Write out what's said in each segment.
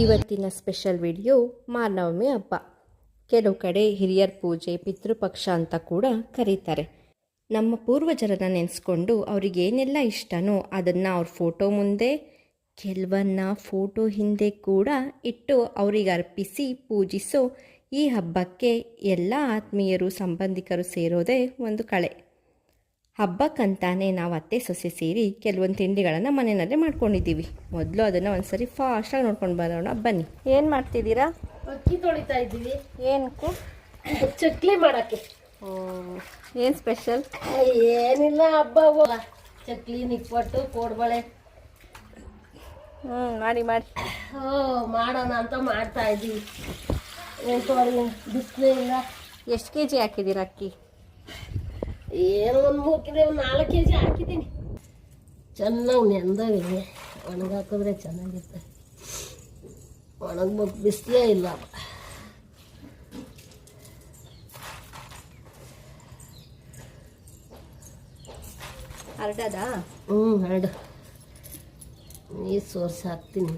ಇವತ್ತಿನ special video ಮಾನವಮಿ ಹಬ್ಬ. ಕೆಲವು ಕಡೆ ಹಿರಿಯರ ಪೂಜೆ, ಪಿತೃಪಕ್ಷ ಅಂತ ಕೂಡ ಕರೀತಾರೆ. ನಮ್ಮ ಪೂರ್ವಜರನ್ನ ನೆನೆಸ್ಕೊಂಡು ಅವ್ರಿಗೆ ಏನೆಲ್ಲ ಇಷ್ಟನೋ ಅದನ್ನು ಅವ್ರ ಫೋಟೋ ಮುಂದೆ, ಕೆಲವನ್ನ ಫೋಟೋ ಹಿಂದೆ ಕೂಡ ಇಟ್ಟು ಅವರಿಗೆ ಅರ್ಪಿಸಿ ಪೂಜಿಸೋ ಈ ಹಬ್ಬಕ್ಕೆ ಎಲ್ಲ ಆತ್ಮೀಯರು, ಸಂಬಂಧಿಕರು ಸೇರೋದೇ ಒಂದು ಕಳೆ. ಹಬ್ಬಕ್ಕಂತಾನೆ ನಾವು ಅತ್ತೆ ಸೊಸೆ ಸೇರಿ ಕೆಲವೊಂದು ತಿಂಡಿಗಳನ್ನು ಮನೆಯಲ್ಲೇ ಮಾಡ್ಕೊಂಡಿದ್ದೀವಿ. ಮೊದಲು ಅದನ್ನು ಒಂದ್ಸರಿ ಫಾಸ್ಟಾಗಿ ನೋಡ್ಕೊಂಡು ಬರೋಣ ಬನ್ನಿ. ಏನು ಮಾಡ್ತಿದ್ದೀರಾ? ಅಕ್ಕಿ ತೊಳಿತಾ ಇದ್ದೀವಿ. ಏನಕ್ಕೂ ಚಕ್ಲಿ ಮಾಡಕ್ಕೆ. ಏನು ಸ್ಪೆಷಲ್ ಏನಿಲ್ಲ ಹಬ್ಬ ಅವ. ಚಕ್ಲಿ ನಿಪ್ಪಟ್ಟು ಕೋಡ್ಬಳೆ. ಹ್ಞೂ ಮಾಡಿ ಮಾಡಿ. ಓ ಮಾಡೋಣ ಅಂತ ಮಾಡ್ತಾ ಇದ್ದೀವಿ. ಏನು ತೊಳಿ ಬಿಸಿಲೇ ಇಲ್ಲ. ಎಷ್ಟು ಕೆ ಜಿ ಹಾಕಿದ್ದೀರಾ ಅಕ್ಕಿ? ಏನೋ ಒಂದು ಮೂರು ಕಿಲೋ ಒಂದು ನಾಲ್ಕು ಕೆ ಜಿ ಹಾಕಿದ್ದೀನಿ. ಚೆನ್ನಾಗಿ ನೆಂದವೆ ಒಣಗಾಕಿದ್ರೆ ಚೆನ್ನಾಗಿರ್ತವೆ ಒಣಗ್ಬೇಕು ಬಿಸಿಲೇ ಇಲ್ಲ. ಹರಡದಾ ಹ್ಞೂ ಹರಡು. ನೀರು ಸೋರ್ಸಿ ಹಾಕ್ತೀನಿ.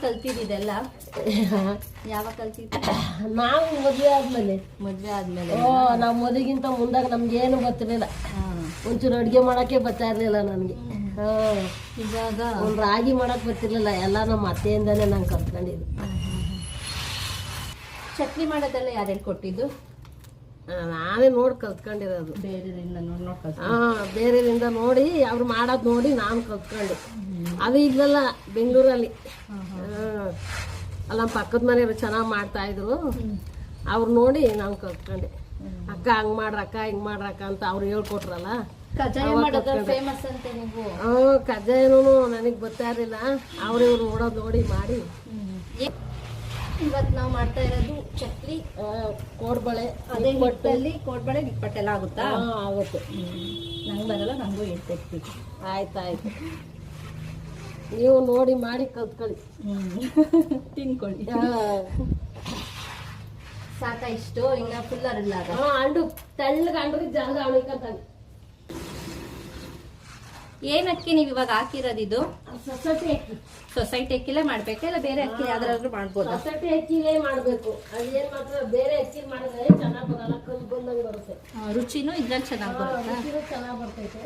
ಯಾವಾಗ ಕಲ್ತಿದ್ದಿದೆಲ್ಲ? ಯಾವಾಗ ಕಲ್ತಿದ್ದ? ನಾವು ಮದುವೆ ಆದ್ಮೇಲೆ. ಮದುವೆ ಆದ್ಮೇಲೆ. ಓ ನಾವು ಮದುವೆಗಿಂತ ಮುಂದಾಗ ನಮ್ಗೆ ಏನು ಗೊತ್ತಿರಲಿಲ್ಲ. ಒಂಚೂರು ಅಡುಗೆ ಮಾಡೋಕ್ಕೆ ಬರ್ತಾ ಇರಲಿಲ್ಲ ನನಗೆ. ಹಾಂ. ಇವಾಗ? ಒಂದು ರಾಗಿ ಮಾಡಕ್ಕೆ ಬರ್ತಿರ್ಲಿಲ್ಲ. ಎಲ್ಲ ನಮ್ಮ ಅತ್ತೆಯಿಂದನೇ ನಾನು ಕಲ್ತ್ಕೊಂಡಿದ್ದು ಚಟ್ನಿ ಮಾಡೋದೆಲ್ಲ ಯಾರು ಕೊಟ್ಟಿದ್ದು ಆ, ನಾನೇ ನೋಡಿ ಕಲ್ತ್ಕೊಂಡಿರೋದು. ಬೇರೆದಿಂದ ನೋಡಿ ನೋಡಿ ಹಾಂ ಬೇರೆಯವರಿಂದ ನೋಡಿ ಅವ್ರು ಮಾಡೋದು ನೋಡಿ ನಾನು ಕಲ್ತ್ಕೊಂಡು. ಅದು ಇಲ್ಲಲ್ಲ ಬೆಂಗಳೂರಲ್ಲಿ. ಅಲ್ಲ ಪಕ್ಕದ ಮನೆಯವರು ಚೆನ್ನಾಗಿ ಮಾಡ್ತಾ ಇದ್ರು. ಅವ್ರು ನೋಡಿ ನಾನು ಕಲ್ತ್ಕೊಂಡೆ. ಅಕ್ಕ ಹಂಗೆ ಮಾಡ್ರಕ್ಕ ಹಿಂಗೆ ಮಾಡ್ರಕ್ಕ ಅಂತ ಅವ್ರು ಹೇಳ್ಕೊಟ್ರಲ್ಲ. ನೀವು. ಕಜ್ಜಾಯನೂ ನನಗೆ ಗೊತ್ತಾ ಇರಲಿಲ್ಲ ಅವ್ರು ಇವ್ರು ನೋಡೋದು ನೋಡಿ ಮಾಡಿ. ಇವತ್ತು ನಾವು ಮಾಡ್ತಾ ಇರೋದು ಚಕ್ಲಿ ಕೋಡ್ಬಳೆ ಅದೇ ಹಿಟ್ಟಲ್ಲಿ ಕೋಡ್ಬಳೆ ನಿಪ್ಪಟ್ಟೆಲ್ಲ ಆಗುತ್ತಾ? ಆಗುತ್ತೆ. ನಂಗೆ ಬರಲ್ಲ ನನಗೂ ಹೇಳ್ಕೊಡ್ತೀವಿ ಆಯ್ತಾಯ್ತು. ನೀವು ನೋಡಿ ಮಾಡಿ ಕಲ್ತ್ಕೊಳ್ಳಿ. ತಿನ್ಕೊಳ್ಳಿ. ಸಾಕ ಇಷ್ಟು ಇನ್ನ ಫುಲ್ ಅರಲ್ಲ ಅಂಡು ತೆಳ್ಳಗೆ ಅಂಡ್ರಿಗೆ ಜಾಗ ಅಣಿಕಂತಾನೆ ಏನ್ ಅಕ್ಕಿ ನೀವು ಇವಾಗ ಹಾಕಿರೋದು ಇದು? ಸೊಸೈಟಿ ಅಕ್ಕಿ. ಸೊಸೈಟಿ ಅಕ್ಕಿಲೇ ಮಾಡ್ಬೇಕಾ ಇಲ್ಲ ಬೇರೆ ಅಕ್ಕಿ ಯಾವ್ದಾದ್ರು ಮಾಡ್ಬೋದು? ಸೊಸೈಟಿ ಅಕ್ಕಿಲೇ ಮಾಡಬೇಕು. ಅದೇನ್ ಮಾತ್ರ ಬೇರೆ ಅಕ್ಕಿ ಮಾಡಿದ್ರೆ ಚೆನ್ನಾಗಿ ಬರಲ್ಲ ಕಲ್ ಬಂದಂಗೆ ಬರುತ್ತೆ. ರುಚಿನೂ ಇದ್ರಲ್ಲಿ ಚೆನ್ನಾಗಿ ಬರುತ್ತೆ. ರುಚಿನೂ ಚೆನ್ನಾಗಿ ಬರ್ತೈತೆ.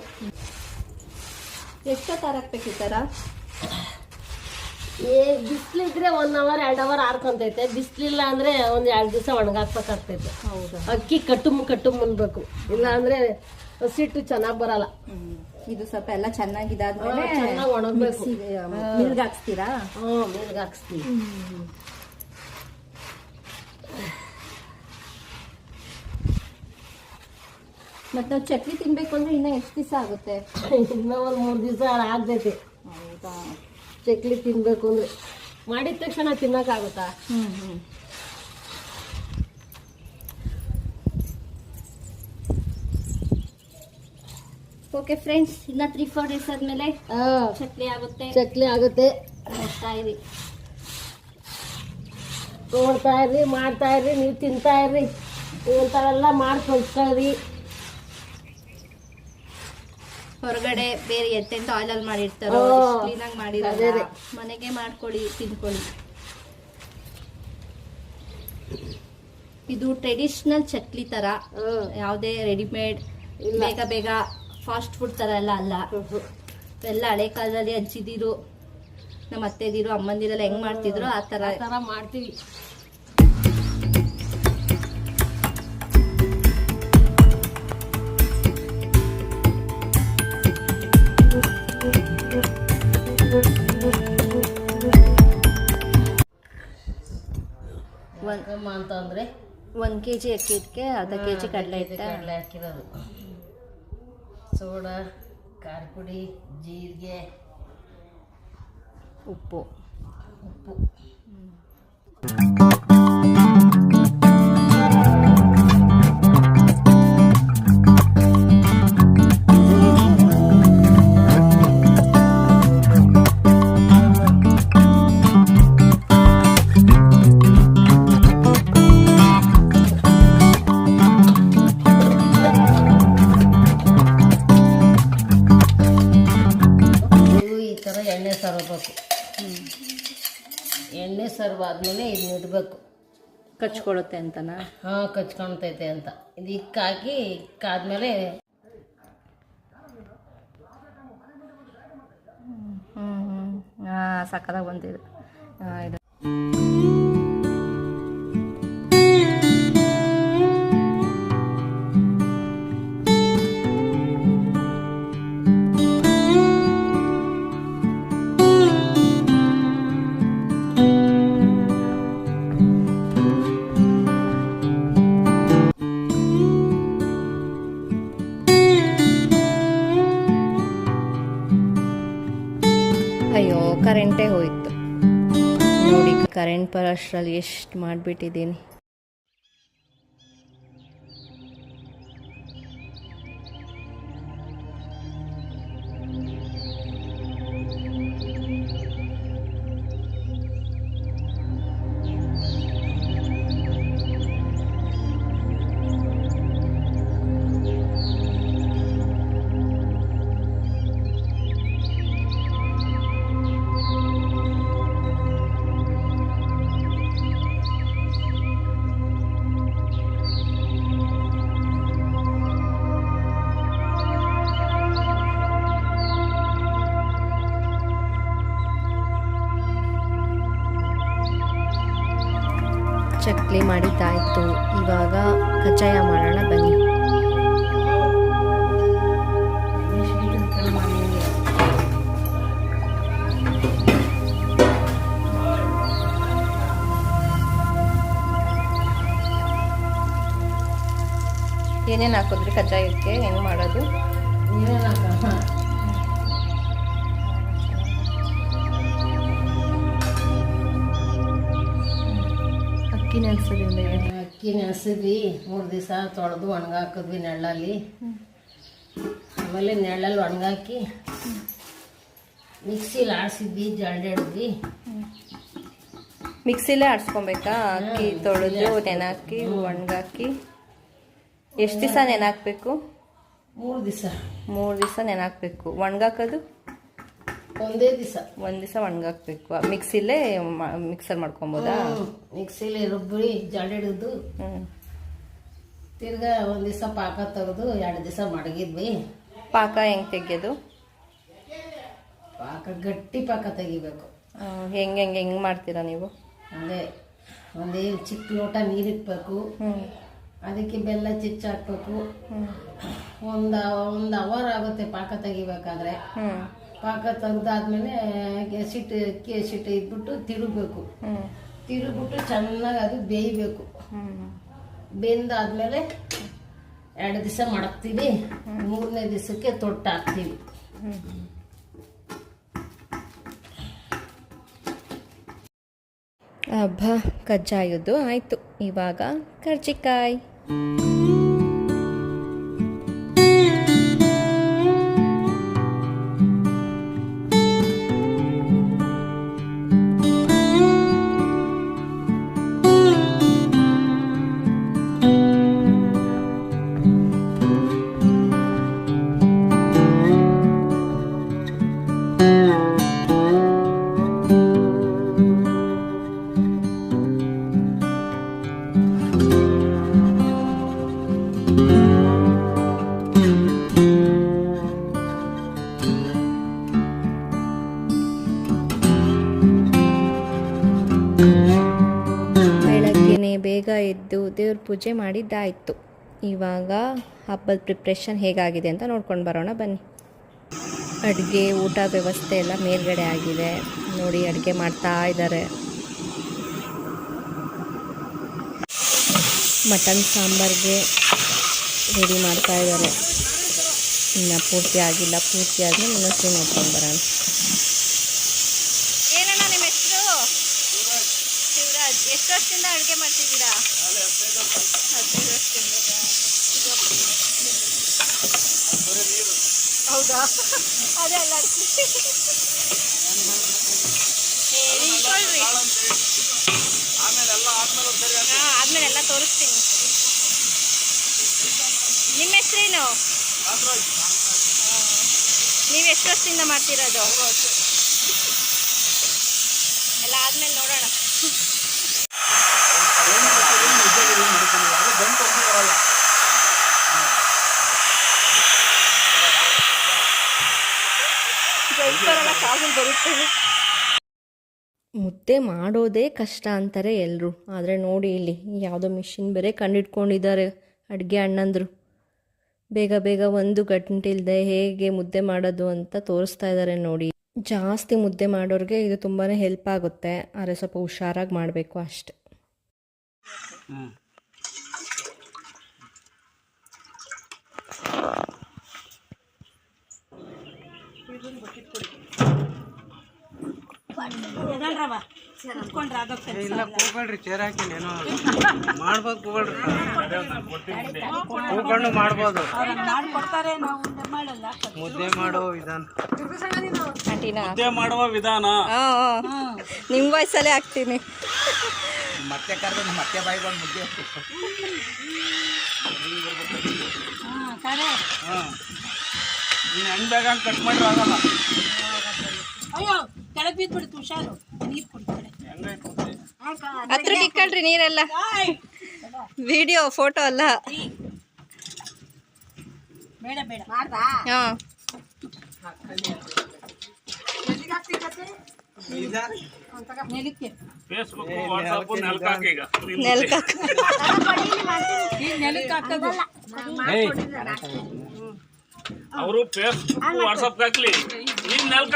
ಎಷ್ಟೊತ್ತಾರ ಹಾಕ್ಬೇಕು ಈ ಥರ ಏ ಬಿಸಿಲಿದ್ರೆ ಒನ್ ಅವರ್ ಎರಡ್ ಅವರ್ ಆರ್ಕೊಂತೈತೆ. ಬಿಸಿಲಿಲ್ಲ ಅಂದ್ರೆ ಒಂದ್ ಎರಡು ದಿವಸ ಒಣಗಾಕ್ಬೇಕಾಗ್ತೈತೆ. ಹೌದಾ? ಅಕ್ಕಿ ಕಟ್ಟುಮ್ ಕಟ್ಟುಮ್ ಮುನ್ಬೇಕು ಇಲ್ಲ ಅಂದ್ರೆ ಹಸಿಟ್ಟು ಚೆನ್ನಾಗಿ ಬರಲ್ಲ. ಇದು ಸ್ವಲ್ಪ ಎಲ್ಲ ಚೆನ್ನಾಗಿದಾದ್ಮೇಲೆ ಚೆನ್ನಾಗಿ ಒಣಗ್ಬೇಕು. ಮಿಲ್ಗ್ ಹಾಕ್ಸ್ತೀರಾ? ಹ್ಞೂ ಮೇಲ್ಗೆ ಹಾಕ್ಸ್ತೀವಿ. ಮತ್ತೆ ನಾವು ಚಟ್ನಿ ತಿನ್ಬೇಕು ಅಂದ್ರೆ ಇನ್ನ ಎಷ್ಟು ದಿವಸ ಆಗುತ್ತೆ? ಇನ್ನೂ ಒಂದು ಮೂರು ದಿವಸ ಆಗ್ತೈತೆ. ಹೌದಾ? ಚಕ್ಲಿ ತಿನ್ಬೇಕು ಅಂದ್ರೆ ಮಾಡಿದ ತಕ್ಷಣ ತಿನ್ನೋಕ್ಕಾಗುತ್ತಾ ಹ್ಮ್. ಓಕೆ ಫ್ರೆಂಡ್ಸ್ ಇನ್ನ ತ್ರೀ ಫೋರ್ ಡೇಸ್ ಆದ್ಮೇಲೆ ಚಕ್ಲಿ ಆಗುತ್ತೆ. ಚಕ್ಲಿ ಆಗುತ್ತೆ. ನೋಡ್ತಾ ಇರಿ. ನೋಡ್ತಾ ಇರ್ರಿ ಮಾಡ್ತಾ ಇರ್ರಿ ನೀವು ತಿಂತಾ ಇರ್ರಿ. ಇಂಥವೆಲ್ಲ ಮಾಡಿ ಕಲ್ತ್ಕೊಳ್ರಿ ಹೊರಗಡೆ ಬೇರೆ ಎತ್ತೆಂತ ಆಯಿಲಲ್ಲಿ ಮಾಡಿರ್ತಾರೋ ಕ್ಲೀನಾಗಿ ಮಾಡಿರೋದೇ. ಮನೆಗೆ ಮಾಡ್ಕೊಳ್ಳಿ ತಿನ್ಕೊಳ್ಳಿ ಇದು ಟ್ರೆಡಿಷನಲ್ ಚಟ್ಲಿ ತರ. ಯಾವುದೇ ರೆಡಿಮೇಡ್. ಬೇಗ ಬೇಗ ಫಾಸ್ಟ್ ಫುಡ್ ಥರ ಎಲ್ಲ ಅಲ್ಲ. ಎಲ್ಲ ಹಳೆ ಕಾಲದಲ್ಲಿ ಅಜ್ಜಿದಿರು ನಮ್ಮ ಅತ್ತೆದಿರು ಅಮ್ಮಂದಿರೆಲ್ಲ ಹೆಂಗ್ ಮಾಡ್ತಿದ್ರು ಆ ಆ ಥರ ಮಾಡ್ತೀವಿ. ಒಂದು ಅಂತಂದ್ರೆ ಒಂದು ಕೆ ಜಿ ಅಕ್ಕಿ ಹಿಟ್ಗೆ ಅರ್ಧ ಕೆ ಜಿ ಕಡಲೆ ಹಿಟ್ಟು ಕಡಲೆ ಹಾಕಿರೋದು. ಸೋಡಾ ಖಾರ ಪುಡಿ ಜೀರಿಗೆ ಉಪ್ಪು. ಉಪ್ಪು. ಆದಮೇಲೆ ಇದನ್ನ ಇಡಬೇಕು. ಕಚ್ಕೊಳುತ್ತೆ ಅಂತನಾ? ಹಾಂ ಕಚ್ಕೊಳ್ತೈತೆ ಅಂತ. ಇದು ಇಕ್ಕಾಕಿ ಇಕ್ಕಾದ್ಮೇಲೆ ಹ್ಞೂ ಹ್ಞೂ ಹಾಂ ಸಕ್ಕದಾಗ ಬಂದಿದೆ. ಹಾಂ ಇದು. ನೋಡಿ ಬರೋ ಅಷ್ಟರಲ್ಲಿ ಎಷ್ಟು ಮಾಡಿಬಿಟ್ಟಿದ್ದೀನಿ? ಕಜ್ಜಾಯ ಮಾಡೋಣ ಬನ್ನಿ. ಏನೇನು ಹಾಕಿದ್ರಿ ಕಜ್ಜಾಯಕ್ಕೆ? ಹೆಂಗೆ ಮಾಡೋದು? ಅಕ್ಕಿ ನೆನೆಸೋದ್ರಿಂದ ಅಕ್ಕಿ ನೆನೆಸಿದ್ವಿ ಮೂರು ದಿವಸ ತೊಳೆದು ಒಣಗಾಕಿದ್ವಿ ನೆಳ್ಳಲ್ಲಿ. ಆಮೇಲೆ ನೆಳ್ಳಲ್ಲಿ ಒಣಗಾಕಿ ಮಿಕ್ಸಿಲಿ ಆಡಿಸಿದ್ವಿ ಜಲ್ಡಿ ಹಿಡಿದ್ವಿ. ಮಿಕ್ಸಿಲೇ ಆಡಿಸ್ಕೊಬೇಕಾ ಅಕ್ಕಿ ತೊಳೆದು ನೆನಾಕಿ ಒಣಗಾಕಿ. ಎಷ್ಟು ದಿವಸ ನೆನಾಕಬೇಕು? ಮೂರು ದಿವಸ. ಮೂರು ದಿವಸ ನೆನಾಕಬೇಕು. ಒಣಗಾಕೋದು? ಒಂದೇ ದಿವಸ. ಒಂದು ದಿವಸ ಒಣಗಾಕ್ಬೇಕು. ಮಿಕ್ಸಿಲೇ ಮಿಕ್ಸರ್ ಮಾಡ್ಕೊಬೋದಾ? ಮಿಕ್ಸಿಲಿ ರುಬ್ಬಿ ಹ್ಞೂ ತಿರ್ಗಾ ಒಂದು ದಿವಸ ಪಾಕ ತೆಗೆದು ಎರಡು ದಿವಸ ಮಡಗಿದ್ವಿ. ಪಾಕ ಹೆಂಗೆ ತೆಗೆಯೋದು? ಪಾಕ ಗಟ್ಟಿ ಪಾಕ ತೆಗಿಬೇಕು. ಹೆಂಗೆ ಹೆಂಗೆ ಹೆಂಗೆ ಮಾಡ್ತೀರಾ ನೀವು? ಅದೇ ಒಂದೇ ಚಿಕ್ಕ ಲೋಟ ನೀರಿಕ್ಬೇಕು ಅದಕ್ಕೆ ಬೆಲ್ಲ ಚಿಚ್ಚ ಹಾಕ್ಬೇಕು. ಒಂದ್ ಒಂದು ಅವರ್ ಆಗುತ್ತೆ ಪಾಕ ತೆಗಿಬೇಕಾದ್ರೆ. ಪಾಕ ತೆಗ್ದಾದ್ಮೇಲೆ ಅಕ್ಕಿ ಕೆಸಿಟ್ಟು ಇಟ್ಬಿಟ್ಟು ತಿರುಗಬೇಕು. ತಿರುಗ್ಬಿಟ್ಟು ಚೆನ್ನಾಗಿ ಅದು ಬೇಯಬೇಕು. ಬೆಂದಾದ್ಮೇಲೆ ಎರಡು ದಿವಸ ಮಡಗ್ತೀವಿ. ಮೂರನೇ ದಿವಸಕ್ಕೆ ತೊಟ್ಟು ಹಾಕ್ತೀವಿ. ಹಬ್ಬ ಕಜ್ಜಾಯದ್ದು. ಆಯಿತು ಇವಾಗ ಕರ್ಜಿಕಾಯಿ. ಪೂಜೆ ಮಾಡಿದ್ದಾಯಿತು. ಇವಾಗ ಹಬ್ಬದ ಪ್ರಿಪ್ರೇಷನ್ ಹೇಗಾಗಿದೆ ಅಂತ ನೋಡ್ಕೊಂಡು ಬರೋಣ, ಬನ್ನಿ. ಅಡುಗೆ, ಊಟ ವ್ಯವಸ್ಥೆ ಎಲ್ಲ ಮೇಲ್ಗಡೆ ಆಗಿದೆ. ನೋಡಿ, ಅಡುಗೆ ಮಾಡ್ತಾ ಇದ್ದಾರೆ. ಮಟನ್, ಸಾಂಬಾರ್ಗೆ ರೆಡಿ ಮಾಡ್ತಾ ಇದ್ದಾರೆ. ಇನ್ನು ಪೂರ್ತಿ ಆಗಿಲ್ಲ. ಪೂರ್ತಿ ಆದಮೇಲೆ ಇನ್ನೊಂದು ನೋಡ್ಕೊಂಡು ಬರೋಣ. ಏನಣ್ಣ ನಿಮ್ಮ ಹೆಸರು? ಶಿವರಾಜ್. ಎಷ್ಟು ವರ್ಷದಿಂದ ಅಡುಗೆ ಮಾಡ್ತಿದ್ದೀರಾ ಹದಿನೈದು ವರ್ಷದಿಂದ ಹೌದಾ ಅದೇ ಅಲ್ಲ. ಆದ್ಮೇಲೆ ಎಲ್ಲ ತೋರಿಸ್ತೀನಿ. ನಿಮ್ಮ ಹೆಸರೇನು? ನೀವು ಎಷ್ಟು ವರ್ಷದಿಂದ ಮಾಡ್ತಿರೋದು? ಆದ್ಮೇಲೆ ನೋಡೋಣ. ಮುದ್ದೆ ಮಾಡೋದೇ ಕಷ್ಟ ಅಂತಾರೆ ಎಲ್ಲರೂ ಆದರೆ ನೋಡಿ ಇಲ್ಲಿ ಯಾವುದೋ ಮಿಷಿನ್ ಬೇರೆ ಕಂಡಿಟ್ಕೊಂಡಿದ್ದಾರೆ ಅಡುಗೆ ಅಣ್ಣಂದರು. ಬೇಗ ಬೇಗ ಒಂದು ಗಂಟಿಲ್ದೆ ಹೇಗೆ ಮುದ್ದೆ ಮಾಡೋದು ಅಂತ ತೋರಿಸ್ತಾ ಇದ್ದಾರೆ ನೋಡಿ. ಜಾಸ್ತಿ ಮುದ್ದೆ ಮಾಡೋರಿಗೆ ಇದು ತುಂಬಾ ಹೆಲ್ಪ್ ಆಗುತ್ತೆ. ಆದರೆ ಸ್ವಲ್ಪ ಹುಷಾರಾಗಿ ಮಾಡಬೇಕು ಅಷ್ಟೆ. ಇಲ್ಲ ಕೂಗಳ್ರಿ ಚೇರ್ ಏನೋ ಮಾಡ್ಬೋದು ಕೂಗಳ್ರಿ ಮಾಡ್ಬೋದು. ಮುದ್ದೆ ಮಾಡೋ ವಿಧಾನ. ಮುದ್ದೆ ಮಾಡುವ ವಿಧಾನ. ನಿಮ್ಮ ವಯಸ್ಸಲ್ಲೇ ಹಾಕ್ತೀನಿ. ಮತ್ತೆ ಕರೆದು ಮತ್ತೆ ಬಾಯ್ಕೊಂಡು ಮುದ್ದೆ ಹಾ ನೀನು ಹೆಂಗ್ ಬೇಗ ಕಟ್ ಮಾಡಿರೋ ಆಗಲ್ಲ ಅಯ್ಯೋ ಕೆಳಗೆ ಬಿದ್ಬಿಡುತ್ತೆ ಹುಷಾರು. ನೀರು ಕುಡಿತಾರೆ? ಹತ್ರ ಇಕ್ಕಳ್ರಿ ನೀರೆಲ್ಲ. ವಿಡಿಯೋ ಫೋಟೋ ಅಲ್ಲ. ಬೇಡ ಬೇಡ. ಹಾಂ. ನೆಲಕ್ಕೆ. ಅವರು ಫೇಸ್ಬುಕ್ ವಾಟ್ಸಪ್ ಹಾಕ್ಲಿ. ನೀನ್ ನೆಲಕ್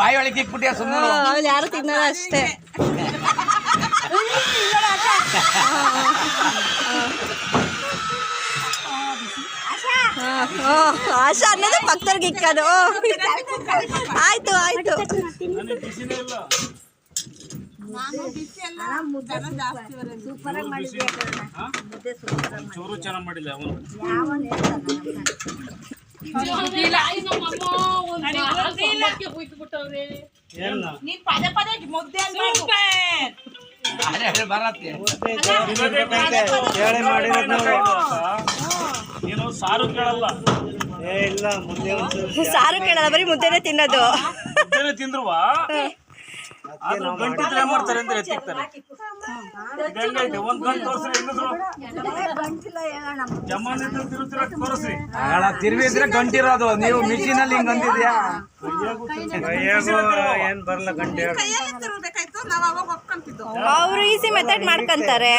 ಬಾಯಿ ಒಳಗೆ ಇಕ್ಬಿಟ್ಟಿಯ ಸುಮ್ಮನೆ ಯಾರು ತಿನ್ನಲ್ಲ ಅಷ್ಟೇ. ಆಶಾ ಅನ್ನೋದು ಭಕ್ತರಿಗೆ ಇಕ್ಕದು. ಆಯ್ತು ಆಯ್ತು. ನನಗೆ ಬಿಸಿನೇ ಇಲ್ಲ. ಹಾ? ಚೂರು ಚೆನ್ನಾಗಿ ಮಾಡಿಲ್ಲ ಅವನು. ನೀನ್ ಪದೇ ಪದೇ. ಬರತ್ತೆ? ಹೇಳಿ ನೀನು ಸಾರು ಕೇಳಲ್ಲ. ಏ ಇಲ್ಲ ಮುದ್ದೆ ಸಾರು ಕೇಳಲ್ಲ ಬರೀ ಮುದ್ದೆನೆ ತಿನ್ನೋದು. ಮುದ್ದೆನೆ ತಿಂದ್ರುವಾ? ಆದ್ರೂ ಗಂಟಿದ್ರೆ ಏನ್ ಮಾಡ್ತಾರೆ ಅಂದ್ರೆ ಎತ್ತಿಕ್ತಾರೆ. ಒಂದ್ ಗಂಟು ತೋರ್ಸ್ರಿ ಹೆಂಗಸ್ರು ಜಮಾನಿಂದ ತಿರುತ್ತಿರ ತೋರಿಸ್ರಿ. ತಿರುವಿದ್ರೆ ಗಂಟಿರೋದು. ನೀವು ಮಿಷಿನಲ್ಲಿ ಹಿಂಗ್ ಅಂದಿದ್ಯಾ? ಏನ್ ಬರಲ್ಲ ಗಂಟೆ. ಅವರು ಈಸಿ ಮೆಥಡ್ ಮಾಡ್ಕೊಂತಾರೆ.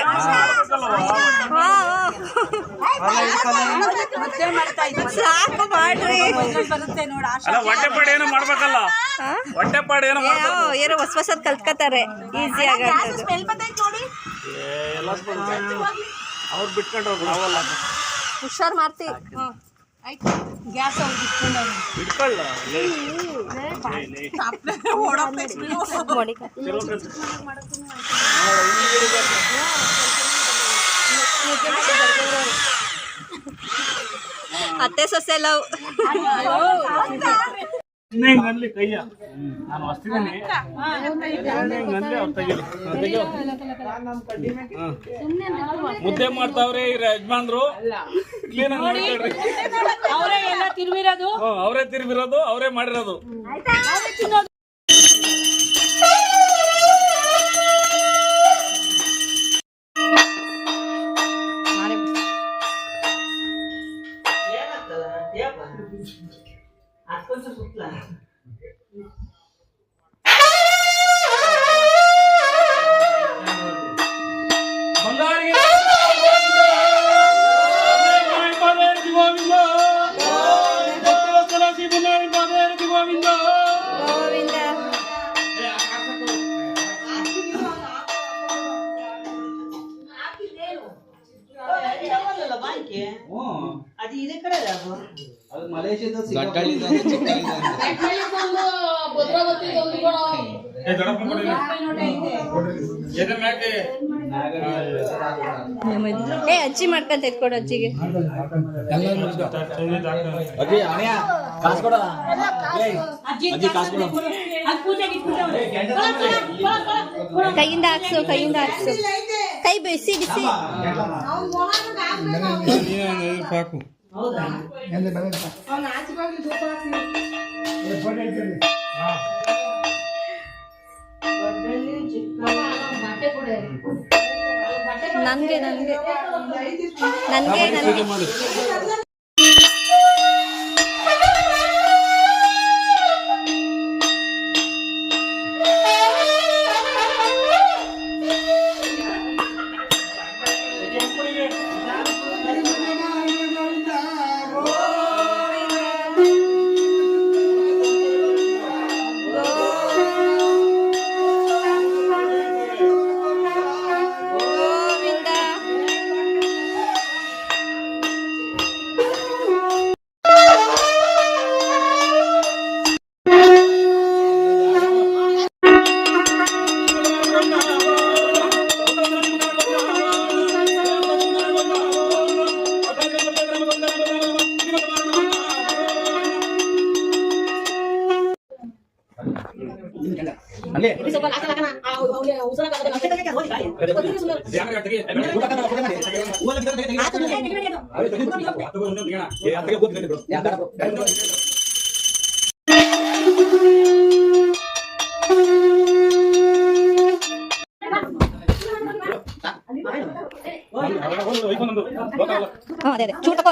ಸಾಕು ಮಾಡ್ರಿ. ಅಲ್ಲ ಹೊಟ್ಟೆಪಾಡು ಏನೋ ಮಾಡ್ಬೇಕಲ್ಲ? ಹೊಟ್ಟೆಪಾಡು ಏನೋ ಏನೋ ಏನೋ ಹೊಸ ಹೊಸದ್ ಕಲ್ತ್ಕೋತಾರೆ. ಈಸಿ ಆಗಂತದ್ದು. ಅವ್ರು ಬಿಟ್ಕೊಂಡು ಹೋಗ್ರು ಹುಷಾರ್ ಮಾಡ್ತಿ ಗ್ಯಾಸ್ ಅವ್ರಿಗೆ ಇಟ್ಕೊಂಡು ಅವ್ರು. ಇನ್ನೇ ಹಿಂಗ್ ಅನ್ಲಿ ಕೈಯ. ನಾನು ಹೊಸ್ತಿದ್ದೀನಿ. ಮುದ್ದೆ ಮಾಡ್ತಾವ್ರೆ ಈ ಯಜಮಾನ್ರು. ಕ್ಲೀನ್ ಅವರೇ ಎಲ್ಲ ತಿರುವಿರೋದು. ಹ್ಮ್, ಅವರೇ ತಿರುಗಿರೋದು ಅವರೇ ಮಾಡಿರೋದು. Govinda! ಗೋವಿಂದ ಏ ಕೊಡಿ. ಅಜ್ಜಿ ಮಾಡ್ಕೊಂತ ಎತ್ಕೊಡು ಅಜ್ಜಿಗೆ. ಅಜ್ಜಿ ಕಾಸ್ ಕೊಡ. ಅದು ಪೂಜೆಗೆ ಇಟ್ಬಿಟ್ಟವ್ರೆ. ಕೈಯಿಂದ ಹಾಕ್ಸು ಕೈಯಿಂದ ಹಾಕ್ಸು. ಕೈ ಬಿಸಿ ಬಿಸಿ. ಪಾಕು ನನಗೆ ನನಗೆ ನನಗೆ ನನಗೆ ಹಾಂ ಅದೇ ಅದೇ ಚೂರು ತಗೋ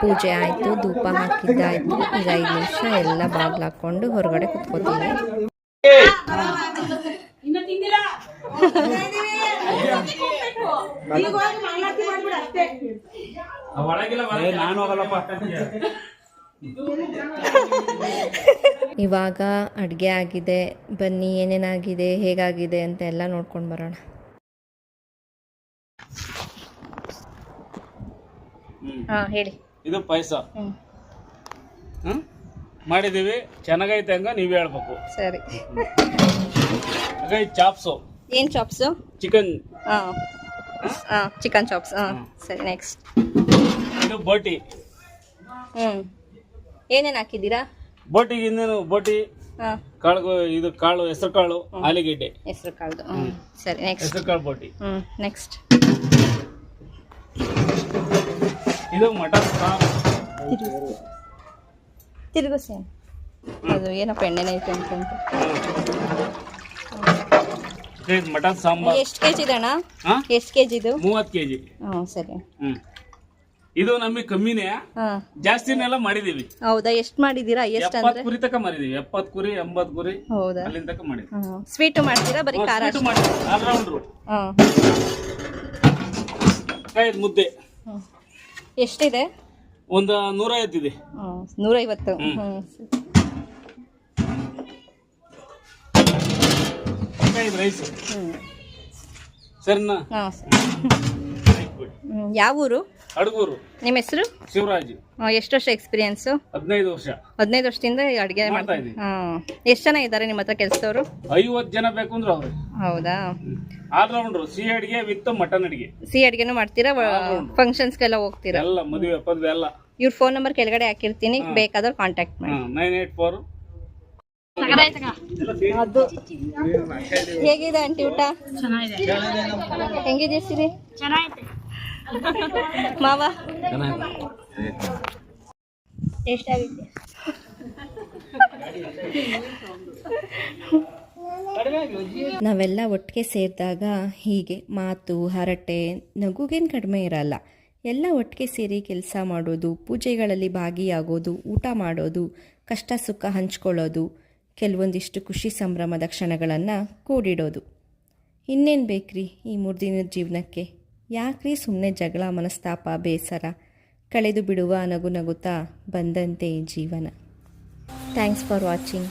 ಪೂಜೆ ಆಯಿತು ಧೂಪ ಹಾಕಿದ್ದಾಯ್ತು ಈಗ ಐದು ನಿಮಿಷ ಎಲ್ಲ ಬಾಗ್ಲು ಹಾಕ್ಕೊಂಡು ಹೊರಗಡೆ ಕುತ್ಕೋತೀನಿ ಮಾಡ್ಬಿಡು ಅಷ್ಟೇ. ನಾನು ಹೋಗಲ್ಲಪ್ಪ. ಇವಾಗ ಅಡುಗೆ ಆಗಿದೆ ಬನ್ನಿ ಏನೇನಾಗಿದೆ ಹೇಗಾಗಿದೆ ಅಂತ ಎಲ್ಲ ನೋಡ್ಕೊಂಡು ಬರೋಣ. ಹಾಂ ಹೇಳಿ. ಇದು ಪಾಯಸ. ಹ್ಮ್. ಹ್ಮ್? ಮಾಡಿದೀವಿ ಚೆನ್ನಾಗೈತೆ ಹಂಗ ನೀವ್ ಹೇಳ್ಬೇಕು. ಸರಿ. ಹಾಗೆ ಚಾಪ್ಸು. ಏನು ಚಾಪ್ಸು? ಚಿಕನ್. ಹಾಂ. ಹಾಂ ಚಿಕನ್ ಚಾಪ್ಸ್. ಹಾಂ ಸರಿ ನೆಕ್ಸ್ಟ್ ಇದು ಬೋಟಿ. ಹ್ಞೂ ಏನೇನು ಹಾಕಿದ್ದೀರಾ? ಬೋಟಿಗೆ ಇನ್ನೇನು ಬೋಟಿ ಹಾಂ. ಕಾಳು ಇದು ಕಾಳು ಹೆಸರು ಕಾಳು ಹೆಸರುಕಾಳು ಹೆಸ್ರು ಕಾಳ್ದು ಹ್ಞೂ ಸರಿ ನೆಕ್ಸ್ಟ್ ಹೆಸರು ಕಾಳು ಬೋಟಿ. ಹ್ಞೂ ನೆಕ್ಸ್ಟ್ ಇದು ಮಟನ್ ಸಾರು ತಿರುಗಿಸಿ ಅದು ಏನಪ್ಪ ಎಣ್ಣೆನೇ ಐತೆ ಅಂತ ಇದು ಮಟನ್ ಸಾಂಬಾರ್. ಎಷ್ಟು ಕೆ ಜಿ ಅಣ್ಣ ಹಾ? ಎಷ್ಟು ಕೆ ಜಿದು ಮೂವತ್ತು ಕೆಜಿ. ಹ್ಞೂ ಸರಿ. ಹ್ಮ್. ಇದು ನಮಗೆ ಕಮ್ಮಿನೇ. ಜಾಸ್ತಿನೆಲ್ಲ ಮಾಡಿದೀವಿ. ಹೌದಾ? ಎಷ್ಟ್ ಮಾಡಿದೀರಾ? ಎಷ್ಟು ಕುರಿ ತಕ ಮಾಡಿದೀವಿ. ಎಪ್ಪತ್ತು ಕುರಿ ಎಂಬತ್ತು ಕುರಿ ಹೌದಾ? ಅಲ್ಲಿಂದ ತಕ ಮಾಡಿದ್ವಿ. ಸ್ವೀಟ್ ಮಾಡ್ತೀರಾ? ಬರೀ ಖಾರ ಸ್ವೀಟು ಆಲ್ ಮುದ್ದೆ. ಎಷ್ಟಿದೆ? ಒಂದು ನೂರೈವತ್ತು ಇದೆ. ನೂರೈವತ್ತು ರೈಸ್ ಸರಿನಾ ಯಾವ ಊರು ಅಡಗೂರು. ನಿಮ್ಮ ಹೆಸರು? ಶಿವರಾಜ್. ಎಷ್ಟು ವರ್ಷ ಎಕ್ಸ್ಪೀರಿಯನ್ಸ್ ಹದಿನೈದು ವರ್ಷ. ಹದಿನೈದು ವರ್ಷದಿಂದ ಅಡುಗೆ ಮಾಡ್ತಾ ಇದ್ದೀವಿ. ಎಷ್ಟು ಜನ ಇದ್ದಾರೆ ನಿಮ್ಮ ಹತ್ರ ಕೆಲಸದವರು? ಐವತ್ತು ಜನ ಬೇಕು ಅಂದ್ರೆ ಅವ್ರು. ಹೌದಾ? ಆಲ್ರೌಂಡ್ರು ಸಿಹಿ ಅಡಿಗೆ ವಿತ್ ಮಟನ್ ಅಡಿಗೆ. ಸಿಹಿ ಅಡುಗೆನೂ ಮಾಡ್ತೀರಾ? ಫಂಕ್ಷನ್ಸ್ಗೆಲ್ಲ ಹೋಗ್ತೀರಾ? ಎಲ್ಲ ಮದುವೆ ಪದ್ವೆ ಎಲ್ಲ. ಇವ್ರ ಫೋನ್ ನಂಬರ್ ಕೆಳಗಡೆ ಹಾಕಿರ್ತೀನಿ. ಬೇಕಾದ್ರೆ ಕಾಂಟ್ಯಾಕ್ಟ್ ಮಾಡಿ. ನೈನ್ ಏಟ್ ಫೋರ್ ಅದು. ಹೇಗಿದೆ ಆಂಟಿ ಊಟ? ಹೆಂಗಿದೆ ಸಿರಿ ಮಾವ? ಎಷ್ಟಾಗಿದೆ ನಾವೆಲ್ಲ ಒಟ್ಟಿಗೆ ಸೇರಿದಾಗ ಹೀಗೆ ಮಾತು ಹರಟೆ ನಗುಗೇನು ಕಡಿಮೆ ಇರಲ್ಲ. ಎಲ್ಲ ಒಟ್ಟಿಗೆ ಸೇರಿ ಕೆಲಸ ಮಾಡೋದು ಪೂಜೆಗಳಲ್ಲಿ ಭಾಗಿಯಾಗೋದು ಊಟ ಮಾಡೋದು ಕಷ್ಟ ಸುಖ ಹಂಚ್ಕೊಳ್ಳೋದು ಕೆಲವೊಂದಿಷ್ಟು ಖುಷಿ ಸಂಭ್ರಮದ ಕ್ಷಣಗಳನ್ನು ಕೂಡಿಡೋದು. ಇನ್ನೇನು ಬೇಕ್ರಿ ಈ ಮೂರು ದಿನದ ಜೀವನಕ್ಕೆ? ಯಾಕ್ರಿ ಸುಮ್ಮನೆ ಜಗಳ ಮನಸ್ತಾಪ ಬೇಸರ? ಕಳೆದು ಬಿಡುವ ನಗು ನಗುತ್ತಾ ಬಂದಂತೆ ಜೀವನ. Thanks for watching